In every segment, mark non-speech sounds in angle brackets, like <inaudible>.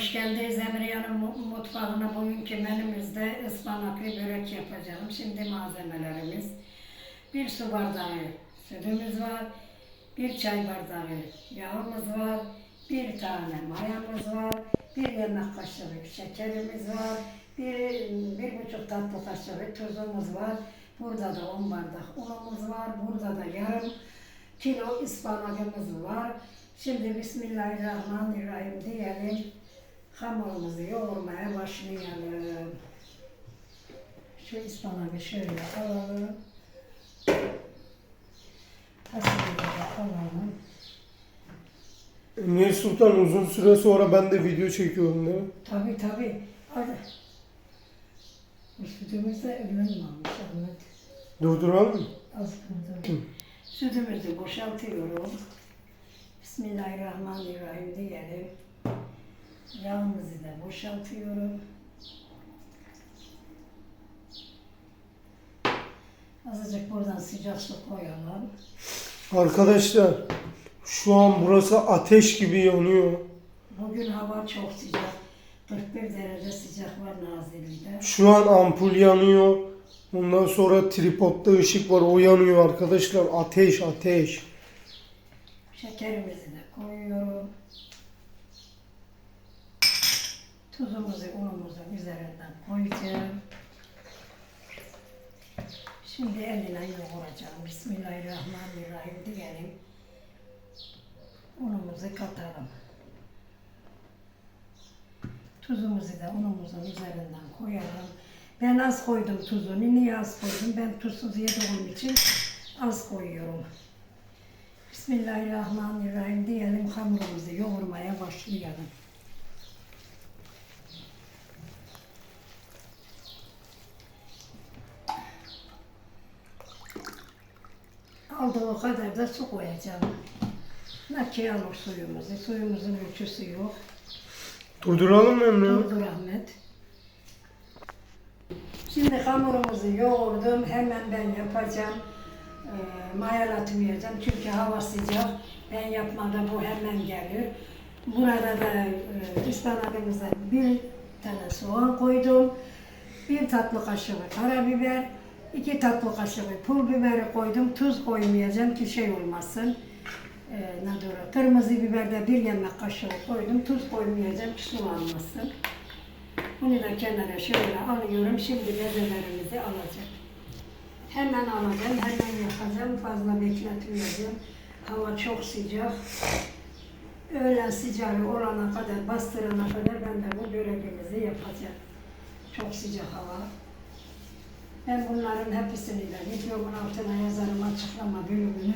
Hoş geldiniz Emriyan'ın mu- mutfağına. Bugünkü menümüzde ıspanaklı börek yapacağım. Şimdi malzemelerimiz. Bir su bardağı sütümüz var. Bir çay bardağı yağımız var. Bir tane mayamız var. Bir yemek kaşığı şekerimiz var. Bir, bir buçuk tatlı kaşığı tuzumuz var. Burada da 10 bardak unumuz var. Burada da yarım kilo ıspanakımız var. Şimdi Bismillahirrahmanirrahim diyelim. Hamurumuzu yoğurmaya başlayalım. Şu ıspanağı şöyle alalım. Fasulyeyi de alalım. Emniyet Sultan uzun süre sonra ben de video çekiyorum değil mi? Tabi tabi. Hadi. Bu sütümüz de ölünmemiş Ahmet. Durduralım mı? Az kaldı. Sütümüzü boşaltıyorum. Bismillahirrahmanirrahim diyelim. Yağımızı da boşaltıyorum. Azıcık buradan sıcak su koyalım. Arkadaşlar şu an burası ateş gibi yanıyor. Bugün hava çok sıcak. 41 derece sıcak var Nazilli'de. Şu an ampul yanıyor. Ondan sonra tripodda ışık var o yanıyor arkadaşlar. Ateş ateş. Şekerimizi de koyuyorum. Tuzumuzu unumuzun üzerinden koyacağım. Şimdi eline yoğuracağım. Bismillahirrahmanirrahim diyelim. Unumuzu katalım. Tuzumuzu da unumuzun üzerinden koyalım. Ben az koydum tuzunu. Niye az koydum? Ben tuzsuz yediğim için az koyuyorum. Bismillahirrahmanirrahim diyelim hamurumuzu yoğurmaya başlayalım. Aldığı kadar da su koyacağım. Nakil alır suyumuzu. Suyumuzun ölçüsü yok. Durduralım mı Emre? Durdur Ahmet. Şimdi hamurumuzu yoğurdum. Hemen ben yapacağım. Ee, mayalatmayacağım. Çünkü hava sıcak. Ben yapmadan bu hemen gelir. Burada da e, ıspanakımıza bir tane soğan koydum. Bir tatlı kaşığı karabiber. İki tatlı kaşığı pul biberi koydum. Tuz koymayacağım ki şey olmasın. Ee, diyor? Kırmızı biber de bir yemek kaşığı koydum. Tuz koymayacağım ki sulanmasın. Bunu da kenara şöyle alıyorum. Şimdi bezelerimizi alacağım. Hemen alacağım, hemen yapacağım. Fazla bekletmeyeceğim. Hava çok sıcak. Öğlen sıcağı olana kadar, bastırana kadar ben de bu böreğimizi yapacağım. Çok sıcak hava. Ben bunların hepsini de videomun altına yazarım açıklama bölümünü.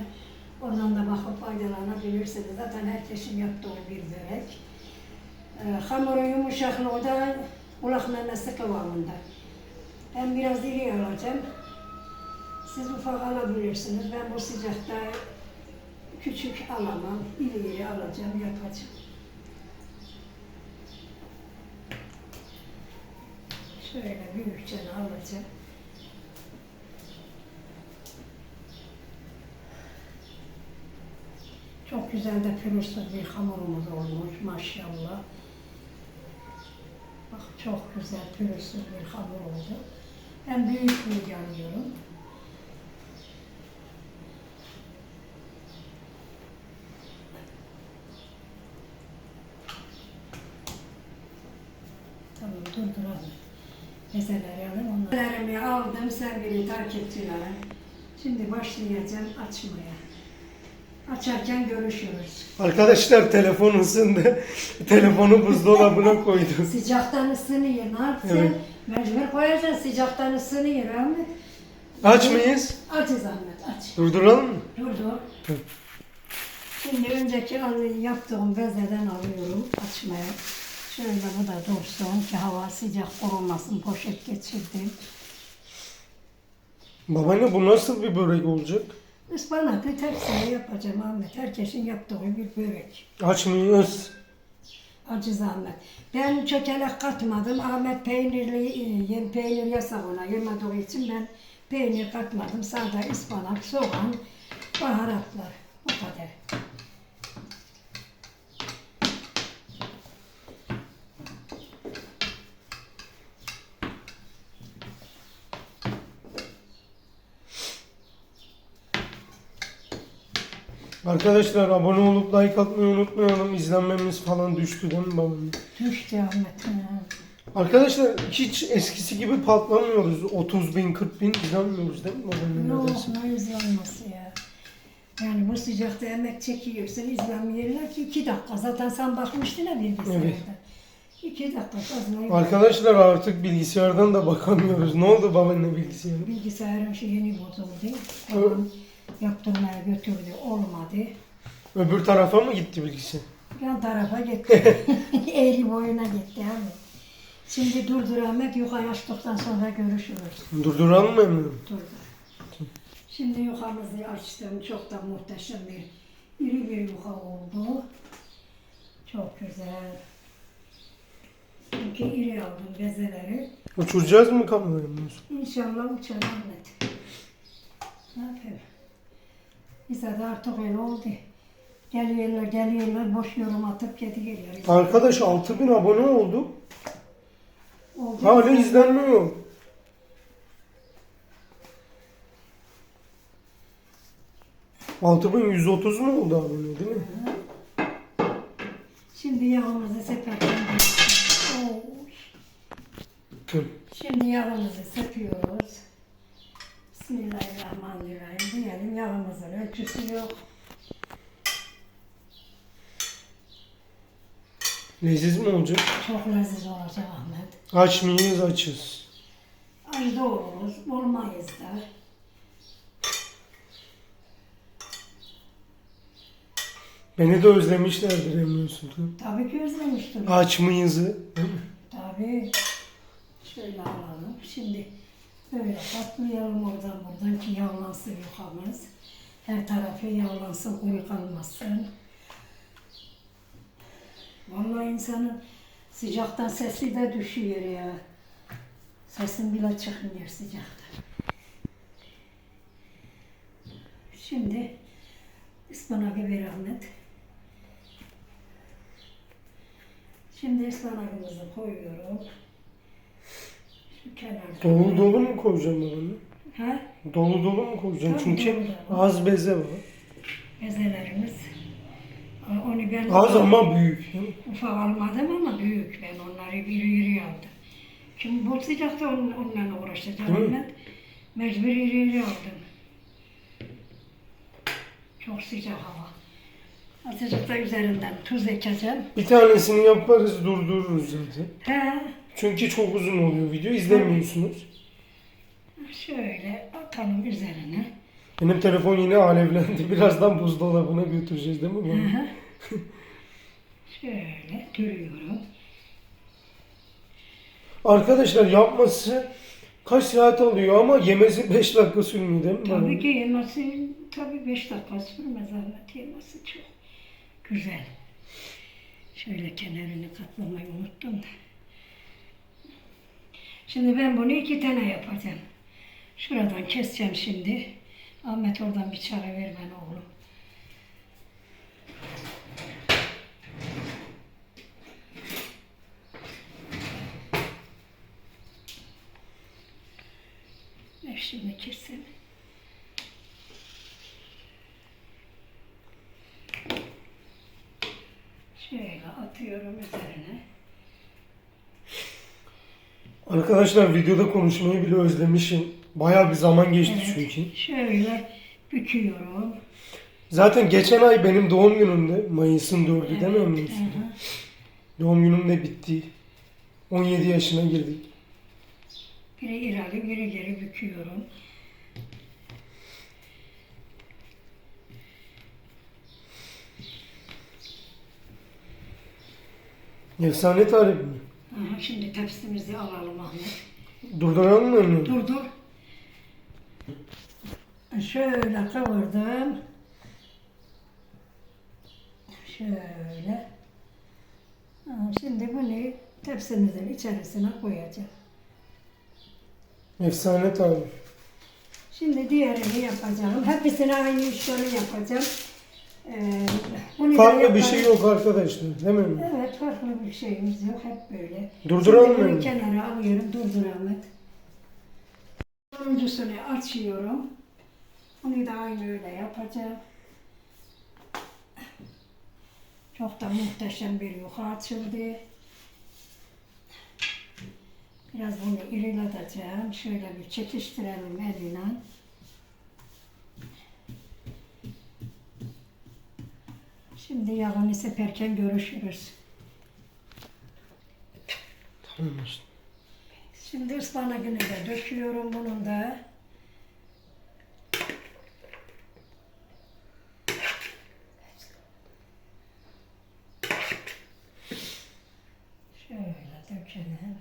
Oradan da bakıp faydalanabilirsiniz. Zaten herkesin yaptığı bir börek. Ee, hamurun yumuşaklığı da kulak memesi kıvamında. Ben biraz iri alacağım. Siz ufak alabilirsiniz. Ben bu sıcakta küçük alamam. İri iri alacağım, yapacağım. Şöyle büyükçe alacağım. Çok güzel de pürüzsüz hamurumuz olmuş maşallah. Bak çok güzel pürüzsüz bir hamur oldu. Ben büyük bir alıyorum. Tamam durduralım. Mezeleri onları. Mezelerimi aldım sevgili takipçilerim. Şimdi başlayacağım açmaya. Açarken görüşürüz. Arkadaşlar telefon ısındı. <laughs> Telefonu buzdolabına <laughs> koydum. Sıcaktan ısınıyor. Ne yapacaksın? Evet. Mecbur koyacaksın. Sıcaktan ısınıyor Ahmet. Aç mıyız? Aç Ahmet aç. Durduralım mı? Dur dur. Şimdi önceki yaptığım bezeden alıyorum açmaya. Şöyle bu da dursun ki hava sıcak kurumasın. Poşet geçirdim. Babaanne bu nasıl bir börek olacak? Ispanaklı tepsiye yapacağım Ahmet. Herkesin yaptığı bir börek. Aç mıyız? Acı zahmet. Ben çökelek katmadım. Ahmet peynirli, e, yem peynir yasak ona yemediği için ben peynir katmadım. Sade ıspanak, soğan, baharatlar. Bu kadar. Arkadaşlar abone olup like atmayı unutmayalım. İzlenmemiz falan düştü değil mi babaanne? Düştü Ahmet. ha. Arkadaşlar hiç eskisi gibi patlamıyoruz. 30 bin 40 bin izlenmiyoruz değil mi babaanne? Ne Ne dersin? olsun o izlenmesi ya. Yani bu sıcakta emek çekiyorsun izlenmeyenler ki iki dakika. Zaten sen bakmıştın ya bilgisayarda. Evet. İki dakika fazla. Arkadaşlar artık bilgisayardan da bakamıyoruz. Ne oldu babaanne bilgisayarı? Bilgisayarın şey yeni bozuldu. Evet. Yaptırmaya götürdü. Olmadı. Öbür tarafa mı gitti bilgisayar? Yan tarafa gitti. <laughs> Eğri boyuna gitti abi. Şimdi durdur Ahmet yukarı açtıktan sonra görüşürüz. Durduralım mı Emre'm? Durdur. Şimdi yukamızı açtım. Çok da muhteşem bir iri bir yuka oldu. Çok güzel. Çünkü iri aldım bezeleri. Uçuracağız mı kamerayı? İnşallah uçar Ahmet. Ne yapayım? Bize de artık öyle oldu. Geliyorlar geliyorlar boş yorum atıp gidiyorlar. Arkadaş 6000 abone oldu. Oldu. Hala izlenmiyor. Altı bin 130 mu oldu abone değil mi? Şimdi yağımızı seperken? Şimdi yağımızı sepiyoruz. Bismillahirrahmanirrahim diyelim. Yağımızın ölçüsü yok. Leziz mi olacak? Çok leziz olacak Ahmet. Aç mıyız açız. Ay doğururuz, olmayız da. Beni de özlemişlerdir Emre Sultan. Tabii ki özlemiştim. Aç mıyızı? Tabii. Şöyle alalım. Şimdi böyle katlayalım oradan buradan ki yağlansın yukamız. Her tarafı yağlansın, kuru kalmasın. Vallahi insanın sıcaktan sesi de düşüyor ya. Sesin bile çıkmıyor sıcakta. Şimdi ıspanakı bir Ahmet. Şimdi ıspanakımızı koyuyorum. Kenarda. Dolu dolu mu koyacağım babanı? Ha? Dolu dolu mu koyacağım? Tabii Çünkü dolu dolu. az beze var. Bezelerimiz. Onu ben Az ama büyük. ufak almadım ama büyük. Ben onları iri iri aldım. Şimdi bu sıcakta on- onunla uğraşacağım ben. Mecbur iri iri aldım. Çok sıcak hava. Azıcık da üzerinden tuz ekeceğim. Bir tanesini yaparız durdururuz zaten. He, Çünkü çok uzun oluyor video izlemiyorsunuz. şöyle atalım üzerine. Benim telefon yine alevlendi. <laughs> Birazdan buzdolabına götüreceğiz değil mi? Bunu? şöyle dürüyorum. Arkadaşlar yapması kaç saat alıyor ama yemesi 5 dakika sürmüyor değil mi? Tabii ki yemesi tabii beş dakika sürmez Ahmet yemesi çok güzel. Şöyle kenarını katlamayı unuttum da. Şimdi ben bunu iki tane yapacağım. Şuradan keseceğim şimdi. Ahmet oradan bir çare ver bana oğlum. Ver şimdi kesin. Şöyle atıyorum üzerine. Arkadaşlar videoda konuşmayı bile özlemişim. Bayağı bir zaman geçti çünkü. Şöyle büküyorum. Zaten geçen ay benim doğum günümde. Mayıs'ın 4'ü değil mi Evet, Emre? hı hı. Doğum günüm de bitti. 17 yaşına girdik. Biri ileri, biri geri büküyorum. Efsane tarif mi? Aha, şimdi tepsimizi alalım Ahmet. Durduralım mı Emre? Dur dur. Şöyle kavurdım. Şöyle. Şimdi bunu tepsimizin içerisine koyacağım. Efsane tarif. Şimdi diğerini yapacağım. Hepsini aynı işlemi yapacağım. Ee, bunu da Farklı bir şey yok arkadaşlar. Değil mi? Evet farklı bir şeyimiz yok. Hep böyle. Durduralım Şimdi mı? bunu kenara alıyorum. Durdur Ahmet. Sonuncusunu açıyorum. Onu da aynı öyle yapacağım. Çok da muhteşem bir yuka açıldı. Biraz bunu irileteceğim. Şöyle bir çekiştirelim eline. Şimdi yağını seperken görüşürüz. Tamam usta. Şimdi ıspanakını da döküyorum bunun da. Şöyle dökelim.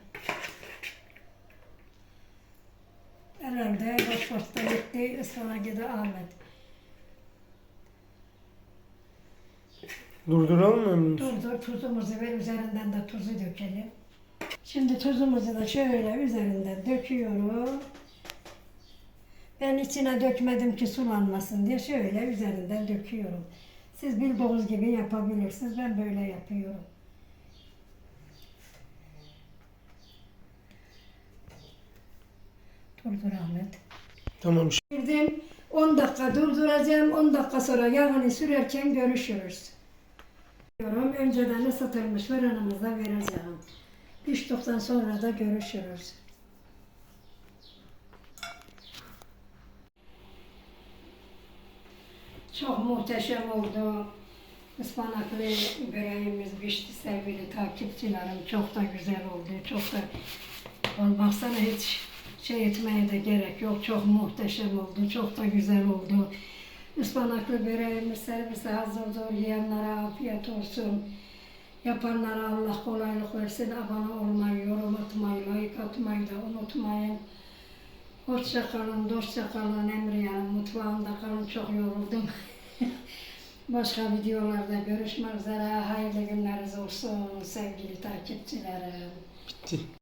Herhalde boş boşta gitti, ıspanak da Ahmet. Durduralım mı Emre usta? Dur dur tuzumuzu ver, üzerinden de tuzu dökelim. Şimdi tuzumuzu da şöyle üzerinden döküyorum. Ben içine dökmedim ki sulanmasın diye şöyle üzerinden döküyorum. Siz bildiğiniz gibi yapabilirsiniz. Ben böyle yapıyorum. Durdur Ahmet. Tamam. Girdim 10 dakika durduracağım. 10 dakika sonra yağını sürerken görüşürüz. Diyorum, Önceden ısıtılmış fırınımıza vereceğim. Piştikten sonra da görüşürüz. Çok muhteşem oldu. Ispanaklı böreğimiz pişti sevgili takipçilerim. Çok da güzel oldu. Çok da olmazsana hiç şey etmeye de gerek yok. Çok muhteşem oldu. Çok da güzel oldu. Ispanaklı böreğimiz servise hazırdır. Yiyenlere afiyet olsun. Yapanlara Allah kolaylık versin. Abone olmayı, yorum atmayı, like atmayı da unutmayın. Hoşça kalın, dostça kalın. Emriye'nin mutfağında kalın. Çok yoruldum. <laughs> Başka videolarda görüşmek üzere. Hayırlı günleriniz olsun sevgili takipçilerim. Bitti.